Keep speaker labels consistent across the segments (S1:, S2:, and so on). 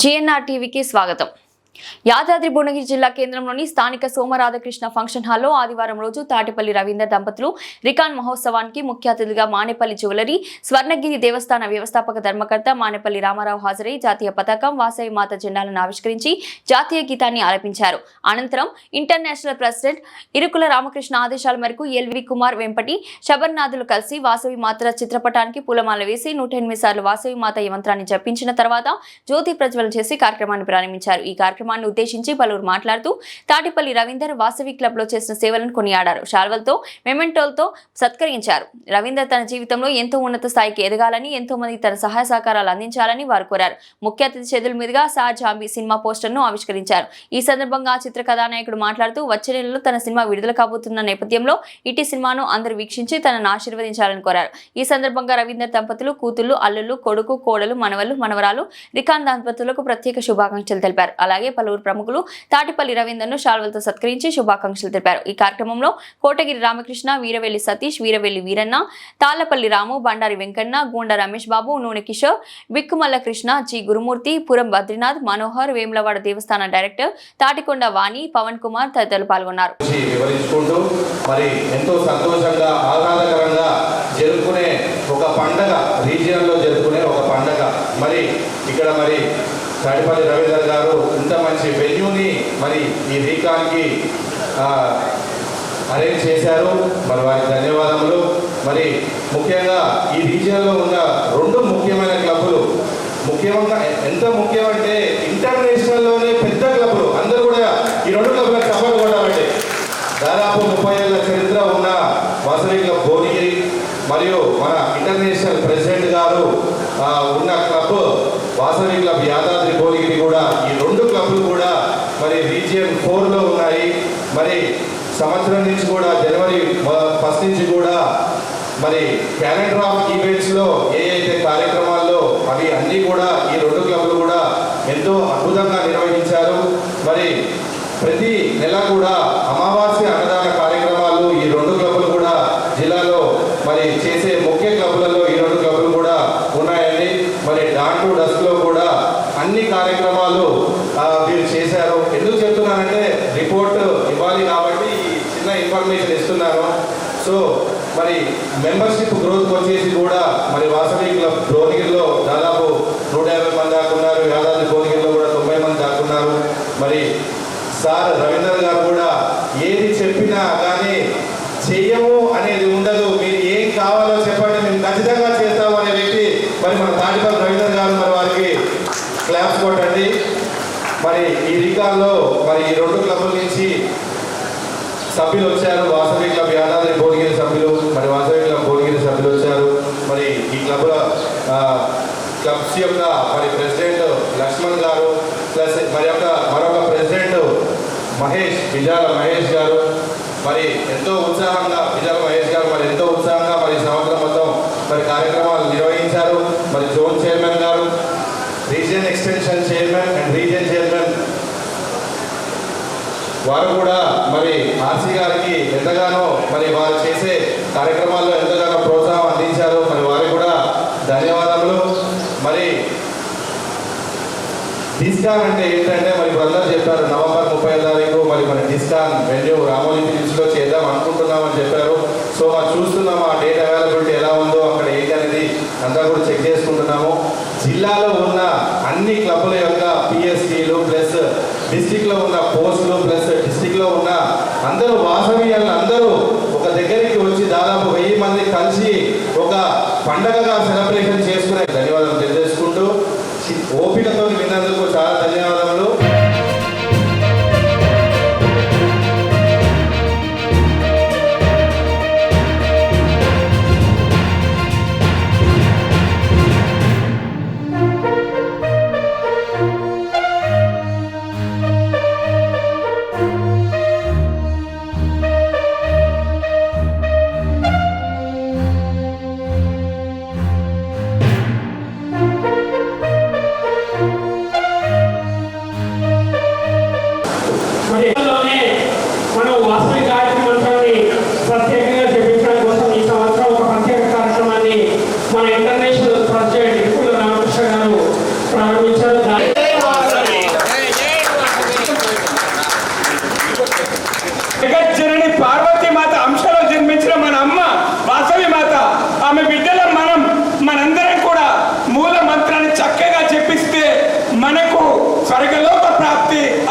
S1: GNR టీవీకి స్వాగతం. యాదాద్రి భువనగిరి జిల్లా కేంద్రంలోని స్థానిక సోమరాధకృష్ణ ఫంక్షన్ హాల్లో ఆదివారం రోజు తాటిపల్లి రవీందర్ దంపతులు రికాన్ మహోత్సవానికి ముఖ్య అతిథిగా మానేపల్లి జ్యువెలరీ స్వర్ణగిరి దేవస్థాన వ్యవస్థాపక ధర్మకర్త మానేపల్లి రామారావు హాజరై జాతీయ పతాకం వాసవి మాత జెండాలను ఆవిష్కరించి జాతీయ గీతాన్ని ఆలపించారు అనంతరం ఇంటర్నేషనల్ ప్రెసిడెంట్ ఇరుకుల రామకృష్ణ ఆదేశాల మేరకు ఎల్వి కుమార్ వెంపటి శబర్నాథులు కలిసి వాసవి మాత చిత్రపటానికి పూలమాల వేసి నూట ఎనిమిది సార్లు వాసవి మాత ఈ మంత్రాన్ని జపించిన తర్వాత జ్యోతి ప్రజ్వలన చేసి కార్యక్రమాన్ని ప్రారంభించారు. ఈ కార్యక్రమాన్ని ఉద్దేశించి పలువురు మాట్లాడుతూ తాటిపల్లి రవీందర్ వాసవి క్లబ్లో చేసిన సేవలను కొనియాడారు. షాల్వల్తో మెమెంటోల్తో సత్కరించారు. రవీందర్ తన జీవితంలో ఎంతో ఉన్నత స్థాయికి ఎదగాలని ఎంతో మంది తన సహాయ సహకారాలు అందించాలని వారు కోరారు. ముఖ్య అతిథి చేతుల మీదుగా సార్ జాంబీ సినిమా పోస్టర్ను ఆవిష్కరించారు. ఈ సందర్భంగా ఆ చిత్ర కథానాయకుడు మాట్లాడుతూ వచ్చే నెలలో తన సినిమా విడుదల కాబోతున్న నేపథ్యంలో ఇటీ సినిమాను అందరూ వీక్షించి తనను ఆశీర్వదించాలని కోరారు. ఈ సందర్భంగా రవీందర్ దంపతులు కూతుళ్ళు అల్లుళ్ళు కొడుకు కోడలు మనవలు మనవరాలు రికాన్ దంపతులకు ప్రత్యేక శుభాకాంక్షలు తెలిపారు. అలాగే పలువురు ప్రముఖులు తాటిపల్లి రవీందర్ను శాల్వలతో సత్కరించి శుభాకాంక్షలు తెలిపారు. ఈ కార్యక్రమంలో కోటగిరి రామకృష్ణ వీరవెల్లి సతీష్ వీరవెల్లి వీరన్న తాళ్ళపల్లి రాము బండారి వెంకన్న గూండ రమేష్ బాబు నూనె కిషోర్ బిక్కుమల్ల కృష్ణ జి గురుమూర్తి పురం బద్రీనాథ్ మనోహర్ వేములవాడ దేవస్థాన డైరెక్టర్ తాటికొండ వాణి పవన్ కుమార్ తదితరులు పాల్గొన్నారు.
S2: వివరించుకుంటూ మరి ఎంతో సంతోషంగా ఆహ్లాదకరంగా జరుపుకునే ఒక పండగ రీజియన్లో జరుపుకునే ఒక పండగ. మరి ఇక్కడ మరి తాడిపల్లి రవీంద్ర గారు ఇంత మంచి వెన్యూని మరి ఈ రీకాన్కి అరేంజ్ చేశారు. మరి వారికి ధన్యవాదములు. మరి ముఖ్యంగా ఈ రీజియన్లో ఉన్న రెండు ముఖ్యమైన క్లబ్బులు ముఖ్యంగా ఎంత ముఖ్యమంటే ఇంటర్నేషనల్లోనే పెద్ద క్లబ్బులు. అందరూ కూడా ఈ రెండు క్లబ్ల సపోర్ట్ కొట్టాలండి. దాదాపు ముప్పై ఏళ్ళ చరిత్ర ఉన్న వాసవి క్లబ్ భోనిగిరి మరియు మన ఇంటర్నేషనల్ ప్రెసిడెంట్ గారు ఉన్న క్లబ్ వాసవి క్లబ్ యాదాద్రి భువనగిరి కూడా ఈ రెండు క్లబ్లు కూడా మరి రీజియన్ ఫోర్లో ఉన్నాయి. మరి సంవత్సరం నుంచి కూడా జనవరి ఫస్ట్ నుంచి కూడా మరి క్యాలెండర్ ఆఫ్ ఈవెంట్స్లో ఏ అయితే కార్యక్రమాల్లో అవి అన్నీ కూడా ఈ రెండు క్లబ్లు కూడా ఎంతో అద్భుతంగా నిర్వహించారు. మరి ప్రతి నెల కూడా అమావాస్య అన్నదాన కార్యక్రమాలు ఈ రెండు క్లబ్లు కూడా జిల్లాలో మరి చేసే ముఖ్య క్లబ్లలో ఈ రెండు క్లబ్లు కూడా ఉన్నాయండి. మరి డాన్ టు డస్క్లో కూడా అన్ని కార్యక్రమాలు ఆ, వీరు చేశారు ఎందుకు చెప్తున్నానంటే రిపోర్ట్ ఇవ్వాలి కాబట్టి ఈ చిన్న ఇన్ఫర్మేషన్ ఇస్తున్నాను సో మరి మెంబర్షిప్ గ్రోత్ వచ్చేసి కూడా మరి వాసవి క్లబ్ భువనగిరిలో దాదాపు నూట యాభై మంది దాక్కున్నారు యాదాద్రి భువనగిరిలో కూడా తొంభై మంది దాక్కున్నారు మరి సార్ రవీంద్ర గారు కూడా ఏది చెప్పినా కానీ చెయ్యము అనేది ఉండదు. మీరు ఏం కావాలో చెప్పండి. మేము ఖచ్చితంగా చేస్తాము అనే వ్యక్తి మరి మన తాటిపల్లి రవీంద్ర గారు మరి వారికి క్లాప్స్ కొట్టండి. మరి ఈ రికాల్లో మరి ఈ రెండు క్లబ్ల నుంచి సభ్యులు వచ్చారు వాసవి క్లబ్ యాదాద్రి భువనగిరి సభ్యులు మరి వాసవి క్లబ్ భువనగిరి సభ్యులు వచ్చారు. మరి ఈ క్లబ్ క్లబ్స్ యొక్క మరి ప్రెసిడెంట్ లక్ష్మణ్ గారు ప్లస్ మరి యొక్క మరొక ప్రెసిడెంట్ మహేష్ విజయాల మహేష్ గారు. మరి ఎంతో ఉత్సాహంగా విజయాల మహేష్ గారు మరి ఎంతో ఉత్సాహంగా మరి సంవత్సరం మొత్తం మరి కార్యక్రమాలు నిర్వహించారు. మరి జోన్ చైర్మన్ గారు region extension chairman and region chairman వారు కూడా మరి ఆర్సీ గారికి ఎంతగానో మరి వారు చేసే కార్యక్రమాల్లో ఎంతగానో ప్రోత్సాహం అందించారు. మరి వారికి కూడా ధన్యవాదములు. మరి డిస్కాన్ అంటే ఏంటంటే మరి బ్రదర్ చెప్పారు నవంబర్ ముప్పై తారీఖు మరి మన డిస్కాన్ వెన్యూ రామోజీ ఫిలిమ్స్లో చేద్దాం అనుకుంటున్నామని చెప్పారు. సో మరి చూస్తున్నాం ఆ డేట్ అవైలబిలిటీ ఎలా ఉందో అక్కడ ఏంటి అనేది అంతా కూడా చెక్ చేసుకుంటున్నాము. జిల్లాలో ఉన్న అన్ని క్లబ్ల యొక్క పిఎస్టీలు ప్లస్ డిస్టిక్లో ఉన్న పోస్ట్ ప్లస్ డిస్టిక్లో ఉన్న అందరూ వాసవీయాలు అందరూ ఒక దగ్గరికి వచ్చి దాదాపు వెయ్యి మంది కలిసి ఒక పండగగా సెలబ్రేషన్ చేసుకునే ధన్యవాదాలు తెలియజేసుకుంటూ ఓపికతో విన్నందుకు చాలా ధన్యవాదాలు.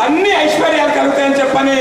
S3: అన్ని ఐశ్వర్యాలు కలుగుతాయని చెప్పని